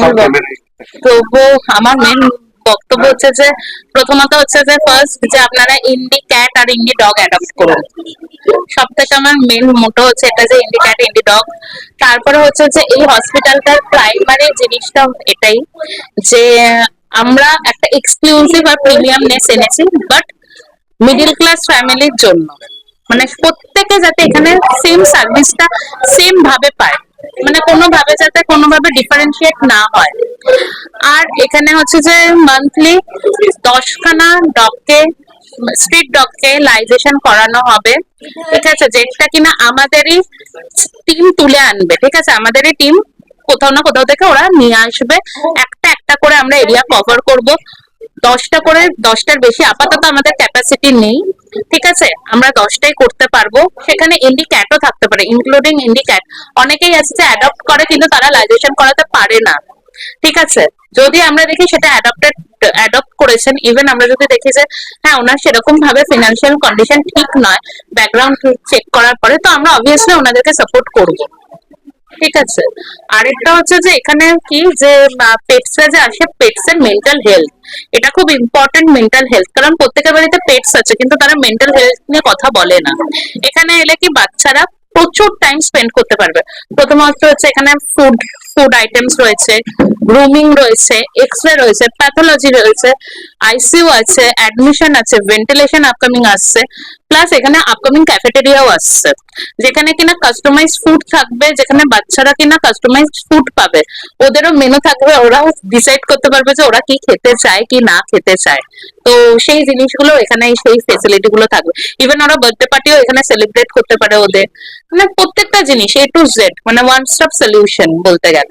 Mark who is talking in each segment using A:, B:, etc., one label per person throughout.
A: বক্তব্য আমার মেন বক্তব্য হচ্ছে যে প্রথমত হচ্ছে যে ফার্স্ট যে আপনারা ইন্ডি ক্যাট আর ইন্ডি ডগ অ্যাডপ্ট করুন। সব থেকে আমার মেন মোটো হচ্ছে এটা যে ইন্ডি ক্যাট ইন্ডি ডগ তারপরে হচ্ছে যে এই হসপিটালটার প্রাইমারি জিনিসটা এটাই যে আমরা একটা এক্সক্লুসিভ আর প্রিমিয়ামনেস এনেছি বাট মিডিল ক্লাস ফ্যামিলির জন্য। মানে প্রত্যেকে যাতে এখানে সেম সার্ভিসটা সেম ভাবে পায়। মানে কোনো ভাবে যাতে কোনো ভাবে ডিফারেন্সিয়েট না হয়। আর এখানে হচ্ছে যে মান্থলি দশখানা ডগকে স্ট্রিট ডগকে লাইজেশন করানো হবে। ঠিক আছে? যেটা কিনা আমাদেরই টিম তুলে আনবে। ঠিক আছে? আমাদেরই টিম কোথাও না কোথাও থেকে ওরা নিয়ে আসবে। একটা একটা করে আমরা এরিয়া কভার করব। দশটা করে, দশটার বেশি আপাতত আমাদের ক্যাপাসিটি নেই। ঠিক আছে? আমরা দশটাই করতে পারব। সেখানে ইন্ডি ক্যাটও থাকতে পারে ইনক্লুডিং ইন্ডি ক্যাট অনেকেই আছে যে অ্যাডপ্ট করে, কিন্তু তারা লাইজেশন করাতে পারে না। ঠিক আছে? যদি আমরা দেখি সেটা অ্যাডপ্টেড অ্যাডপ্ট করেছেন ইভেন আমরা যদি দেখি যে হ্যাঁ ওনার সেরকম ভাবে ফিনান্সিয়াল কন্ডিশন ঠিক নয় ব্যাকগ্রাউন্ড চেক করার পরে, তো আমরা অবভিয়াসলি ওনাদেরকে সাপোর্ট করব। ঠিক আছে? আরেকটা হচ্ছে যে, এখানে কি যে পেটসরা যে আসে পেটসের মেন্টাল হেলথ এটা খুব ইম্পর্টেন্ট মেন্টাল হেলথ কারণ প্রত্যেকের বাড়িতে পেটস আছে, কিন্তু তারা মেন্টাল হেলথ নিয়ে কথা বলে না। এখানে এলে কি বাচ্চারা প্রচুর টাইম স্পেন্ড করতে পারবে। প্রথমত হচ্ছে এখানে ফুড ফুড আইটেমস রয়েছে গ্রুমিং রয়েছে এক্স রে রয়েছে প্যাথোলজি রয়েছে আইসিইউ আছে অ্যাডমিশন আছে ভেন্টিলেশন আপকামিং আসছে প্লাস এখানে আপকামিং ক্যাফেটেরিয়াও আসছে, যেখানে কিনা কাস্টমাইজ ফুড থাকবে, যেখানে বাচ্চারা কিনা কাস্টমাইজ ফুড পাবে। ওদেরও মেনু থাকবে, ওরাও ডিসাইড করতে পারবে যে ওরা কি খেতে চায়, কি না খেতে চায়। তো সেই জিনিসগুলো এখানে, সেই ফেসিলিটি গুলো থাকবে। ইভেন ওরা বার্থডে পার্টিও এখানে সেলিব্রেট করতে পারে ওদের। মানে প্রত্যেকটা জিনিস এ টু জেড মানে ওয়ান স্টপ সলিউশন বলতে গেলে।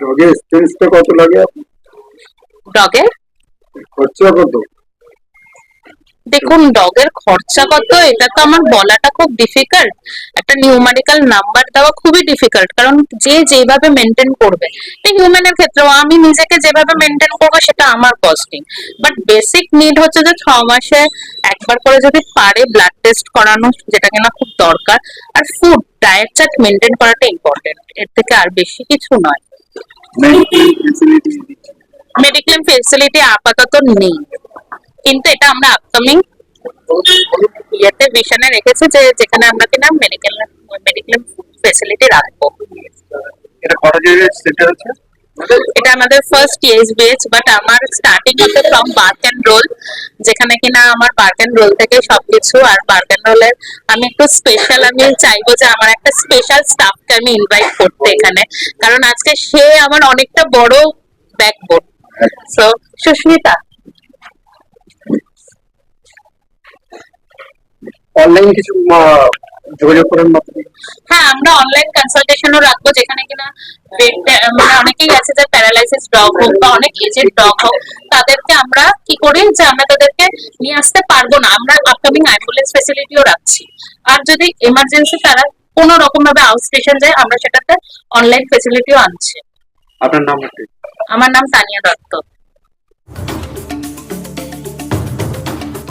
B: ডগের এক্সপেন্সটা কত লাগে?
A: ডগের
B: খরচা কত?
A: দেখুন ডগের খরচা কত? এটা তো আমার বলাটা খুব ডিফিকাল্ট একটা নিউমারিক্যাল নাম্বার দেওয়া খুবই ডিফিকাল্ট কারণ যে যেভাবে মেনটেন করবে। হিউম্যানের ক্ষেত্রেও আমি নিজেকে যেভাবে মেনটেন করব সেটা আমার কস্টিং বাট বেসিক নিড হচ্ছে যে ছ মাসে একবার করে যদি পারে ব্লাড টেস্ট করানো যেটা কিনা খুব দরকার। আর ফুড ডায়েট চার্ট মেনটেন করাটা ইম্পর্টেন্ট এর থেকে আর বেশি কিছু নয়। মেডিক্লেম ফেসিলিটি আপাতত নেই। কিন্তু এটা আমরা আপকামিং ইয়েতে ভিশনে রেখেছি যে যেখানে আমরা কিনা মেডিকেল মেডিক্লেম ফেসিলিটি রাখব।
B: এটা কত জায়গায় সেন্টার আছে
A: এটা আমাদের ফার্স্ট ইয়েস বেচ বাট আমার স্টার্টিং হচ্ছে ফ্রম বার্ক এন্ড রোল যেখানে কিনা আমার বার্ক এন্ড রোল থেকে সবকিছু, আর বার্ক এন্ড রোলের আমি একটু স্পেশাল আমি চাইব যে আমার একটা স্পেশাল স্টাফকে আমি ইনভাইট করতে এখানে। কারণ আজকে সে আমার অনেকটা বড় ব্যাকবোন সো সুস্মিতা।
B: অনলাইন কিছু যোগাযোগ করার মাধ্যমে
A: হ্যাঁ আমরা অনলাইন কনসালটেশনও রাখব যেখানে কিনা মানে অনেকেই আছে যে প্যারালাইসিস ডগ হোক বা অনেক এজেড ডগ হোক তাদেরকে আমরা কি করি যে আমরা তাদেরকে নিয়ে আসতে পারব না। আমরা আপকামিং অ্যাম্বুলেন্স ফেসিলিটিও রাখছি। আর যদি এমার্জেন্সি তারা কোনো রকম ভাবে আউট স্টেশন যায় আমরা সেটাতে অনলাইন ফেসিলিটিও আনছি।
B: আপনার নাম
A: আমার নাম তানিয়া দত্ত।